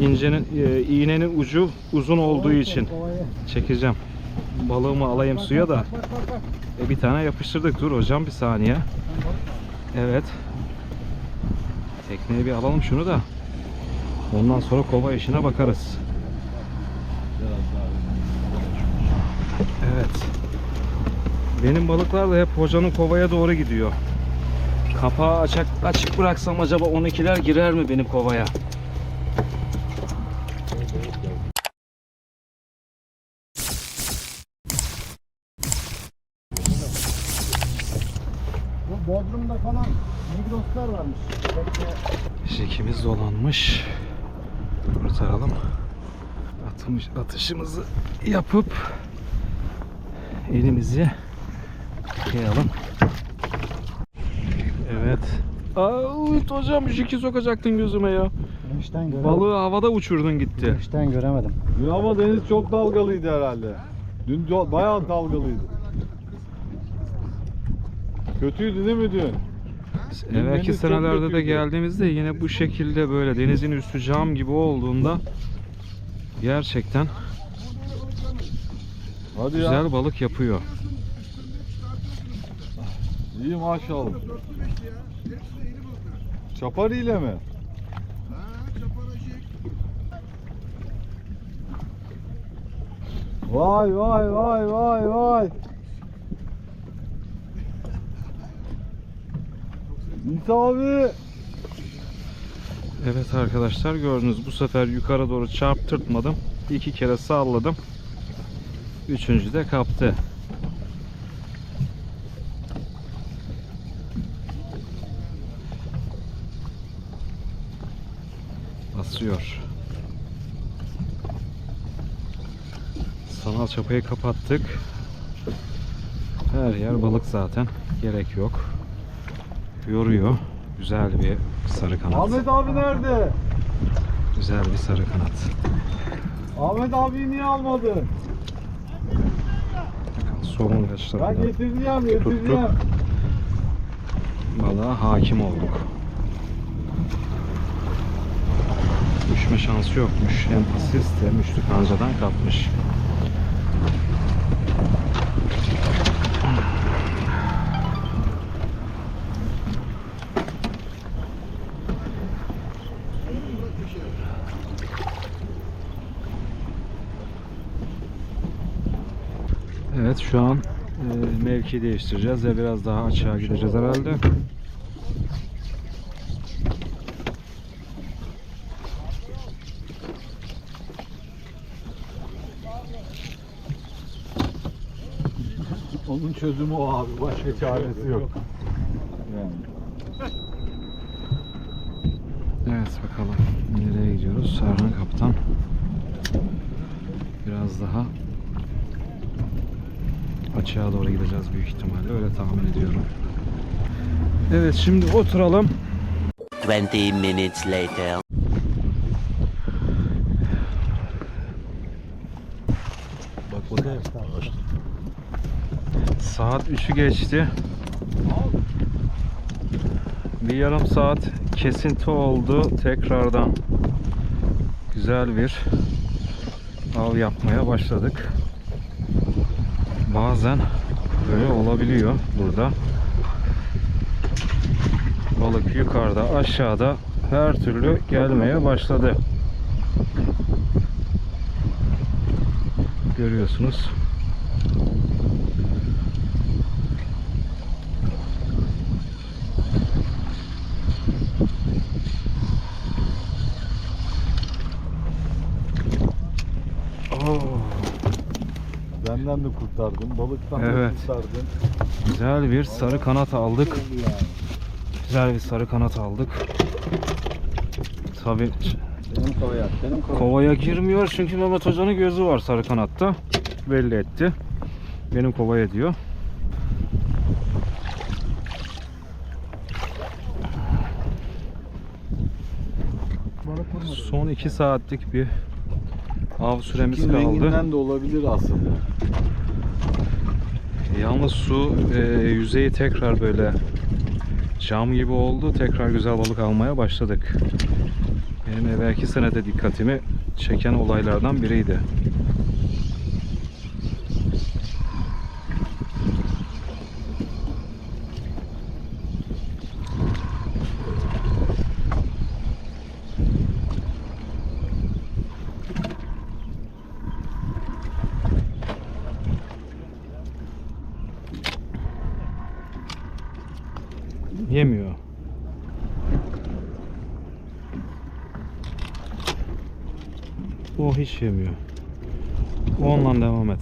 İncenin, e, iğnenin ucu uzun olduğu için çekeceğim. Balığımı alayım suya da. E, bir tane yapıştırdık. Dur hocam bir saniye. Evet. Tekneye bir alalım şunu da. Ondan sonra kova işine bakarız. Evet. Benim balıklar da hep hocanın kovaya doğru gidiyor. Kapağı açık, açık bıraksam acaba 12'ler girer mi benim kovaya? Bodrum'da falan Migros'lar varmış. Şekimiz dolanmış. Kurtaralım. Atmış, atışımızı yapıp elimizi yıkayalım. Evet. Aa, hocam jiki sokacaktın gözüme ya. Güneşten göremedim. Balığı havada uçurdun gitti. Güneşten göremedim. Dün ama deniz çok dalgalıydı herhalde. Dün bayağı dalgalıydı. Kötüydü değil mi dün? Evvelki senelerde de geldiğimizde yine bu şekilde böyle denizin üstü cam gibi olduğunda gerçekten Hadi ya. güzel balık yapıyor. İyi maşallah. Çapar ile mi? Vay vay vay vay vay. İsa abi. Evet arkadaşlar gördünüz bu sefer yukarı doğru çarptırtmadım. İki kere salladım. Üçüncü de kaptı. Basıyor. Sanal çapayı kapattık. Her yer balık zaten. Gerek yok. Yoruyor. Güzel bir sarı kanat. Ahmet abi nerede? Güzel bir sarı kanat. Ahmet abi niye almadın? Somun Ben getireceğim getireceğim. balığa hakim olduk. Düşme şansı yokmuş. Hem asist hem üçlü kancadan kapmış. Evet şu an e, mevki değiştireceğiz ve biraz daha açığa gideceğiz herhalde. Onun çözümü o abi. Başka çaresi yok. Yani. Evet bakalım nereye gidiyoruz? Serhan Kaptan biraz daha açığa doğru gideceğiz büyük ihtimalle öyle tahmin ediyorum. Evet şimdi oturalım. 20 minutes later. Bak bakayım. Saat 3'ü geçti. Bir yarım saat kesinti oldu. Tekrardan güzel bir av yapmaya başladık. Bazen böyle olabiliyor burada. Balık yukarıda, aşağıda her türlü gelmeye başladı. Görüyorsunuz. Benden de kurtardın. Balıktan Evet. da kurtardın. güzel bir sarı kanat aldık. Güzel bir sarı kanat aldık. Tabi Benim kovaya. Benim kovaya. kovaya girmiyor çünkü Mehmet Hoca'nın gözü var sarı kanatta. Belli etti. Benim kovaya diyor. Balık vurmadı. Son 2 saatlik bir av süremiz Çikin kaldı. renginden de olabilir aslında. Yalnız su e, yüzeyi tekrar böyle cam gibi oldu. Tekrar güzel balık almaya başladık. Benim evvelki senede dikkatimi çeken olaylardan biriydi. Yemiyor. O hiç yemiyor. Onunla devam et.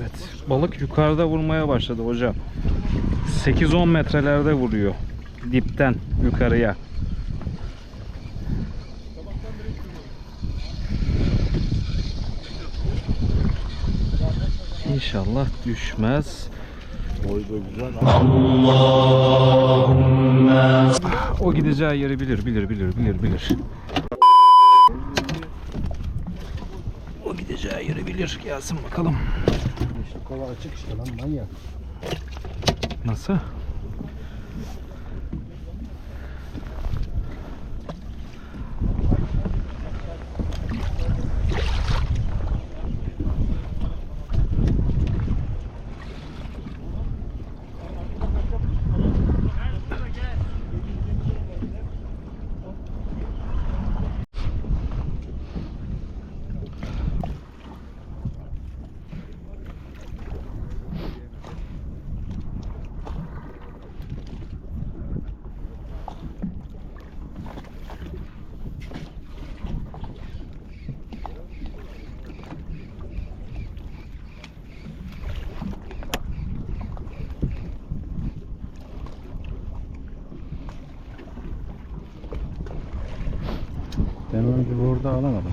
Evet. Balık yukarıda vurmaya başladı hocam. 8-10 metrelerde vuruyor. Dipten yukarıya. İnşallah düşmez. Boy güzel. O gideceği yeri bilir, bilir, bilir, bilir, bilir. O gideceği yeri bilir. Gelsin bakalım. Kova açık işte lan manyak. Nasıl? Ben önce burada alamadım.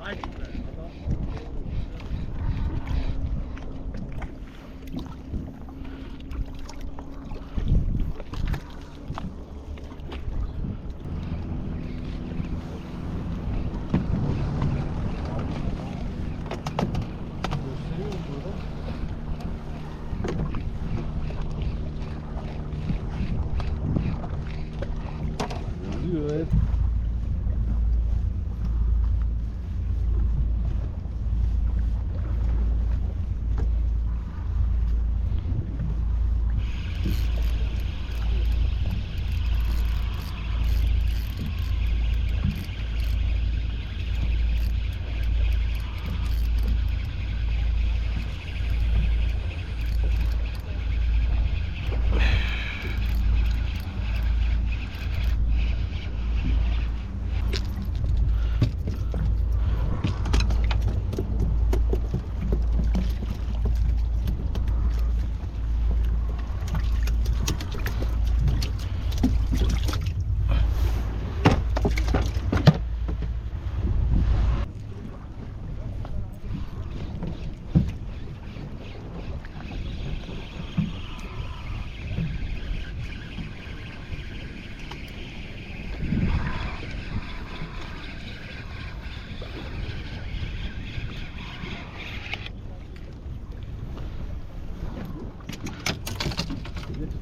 Vuruyor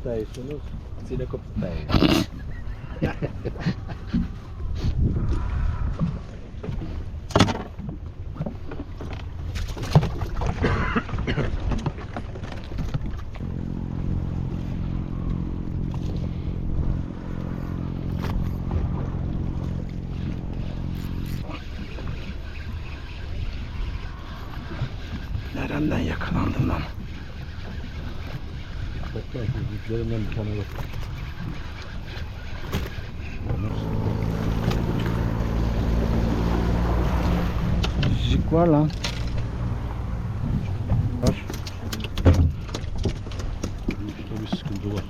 stai sono ține copii. Nereden yakalandım lan? Topla yüzlerinden bir tane yok. Jik var lan. Var. İşte bir sıkıntı var.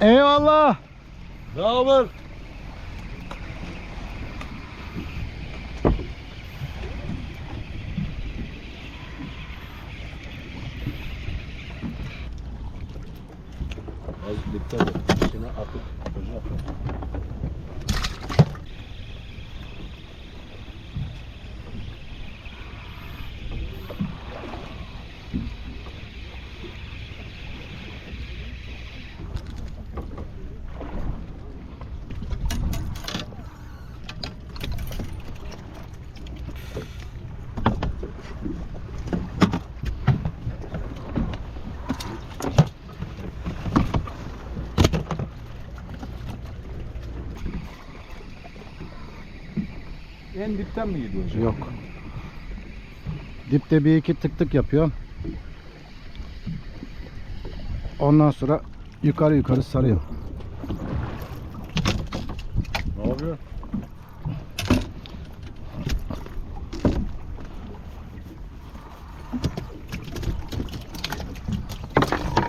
Eyvallah. Ne haber? Dikkat et. İçine atıp koca atıp. En dipten mi gidiyor hocam? Yok. Dipte bir iki tık tık yapıyor. Ondan sonra yukarı yukarı sarıyor. Ne yapıyor?